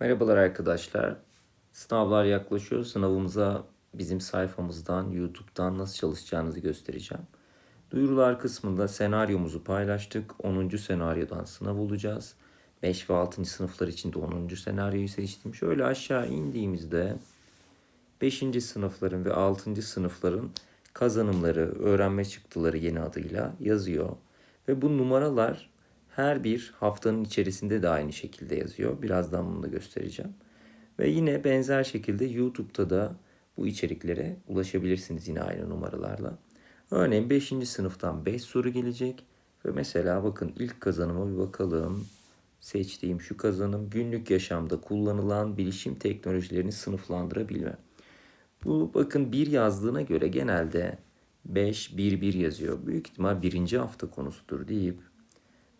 Merhabalar arkadaşlar. Sınavlar yaklaşıyor. Sınavımıza bizim sayfamızdan, YouTube'dan nasıl çalışacağınızı göstereceğim. Duyurular kısmında senaryomuzu paylaştık. 10. senaryodan sınav olacağız. 5 ve 6. sınıflar için de 10. senaryoyu seçtim. Şöyle aşağı indiğimizde 5. sınıfların ve 6. sınıfların kazanımları, öğrenme çıktıları yeni adıyla yazıyor. Ve bu numaralar her bir haftanın içerisinde de aynı şekilde yazıyor. Birazdan bunu da göstereceğim. Ve yine benzer şekilde YouTube'da da bu içeriklere ulaşabilirsiniz yine aynı numaralarla. Örneğin 5. sınıftan 5 soru gelecek. Ve mesela bakın ilk kazanıma bir bakalım. Seçtiğim şu kazanım günlük yaşamda kullanılan bilişim teknolojilerini sınıflandırabilme. Bu bakın bir yazdığına göre genelde 5, 1, 1 yazıyor. Büyük ihtimal birinci hafta konusudur deyip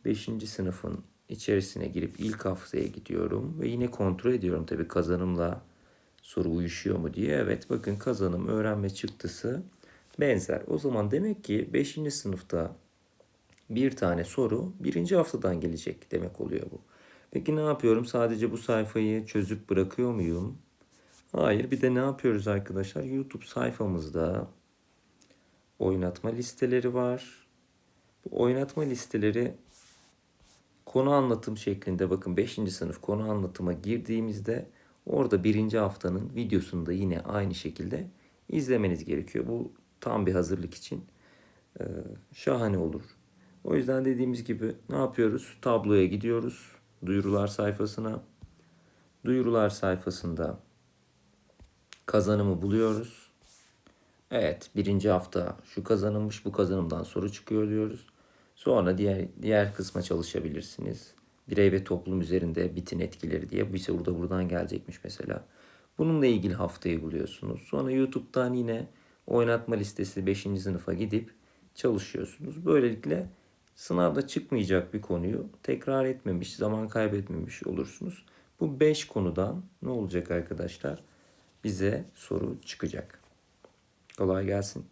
5. sınıfın içerisine girip ilk haftaya gidiyorum ve yine kontrol ediyorum tabii kazanımla soru uyuşuyor mu diye. Evet bakın kazanım öğrenme çıktısı benzer. O zaman demek ki 5. sınıfta bir tane soru birinci haftadan gelecek demek oluyor bu. Peki ne yapıyorum? Sadece bu sayfayı çözüp bırakıyor muyum? Hayır. Bir de ne yapıyoruz arkadaşlar? YouTube sayfamızda oynatma listeleri var. Bu oynatma listeleri konu anlatım şeklinde bakın 5. sınıf konu anlatıma girdiğimizde orada birinci haftanın videosunu da yine aynı şekilde izlemeniz gerekiyor. Bu tam bir hazırlık için e, şahane olur. O yüzden dediğimiz gibi ne yapıyoruz? Tabloya gidiyoruz. Duyurular sayfasına. Duyurular sayfasında kazanımı buluyoruz. Evet birinci hafta şu kazanılmış bu kazanımdan soru çıkıyor diyoruz. Sonra diğer diğer kısma çalışabilirsiniz. Birey ve toplum üzerinde bitin etkileri diye. Bu ise burada buradan gelecekmiş mesela. Bununla ilgili haftayı buluyorsunuz. Sonra YouTube'dan yine oynatma listesi 5. sınıfa gidip çalışıyorsunuz. Böylelikle sınavda çıkmayacak bir konuyu tekrar etmemiş, zaman kaybetmemiş olursunuz. Bu 5 konudan ne olacak arkadaşlar? Bize soru çıkacak. Kolay gelsin.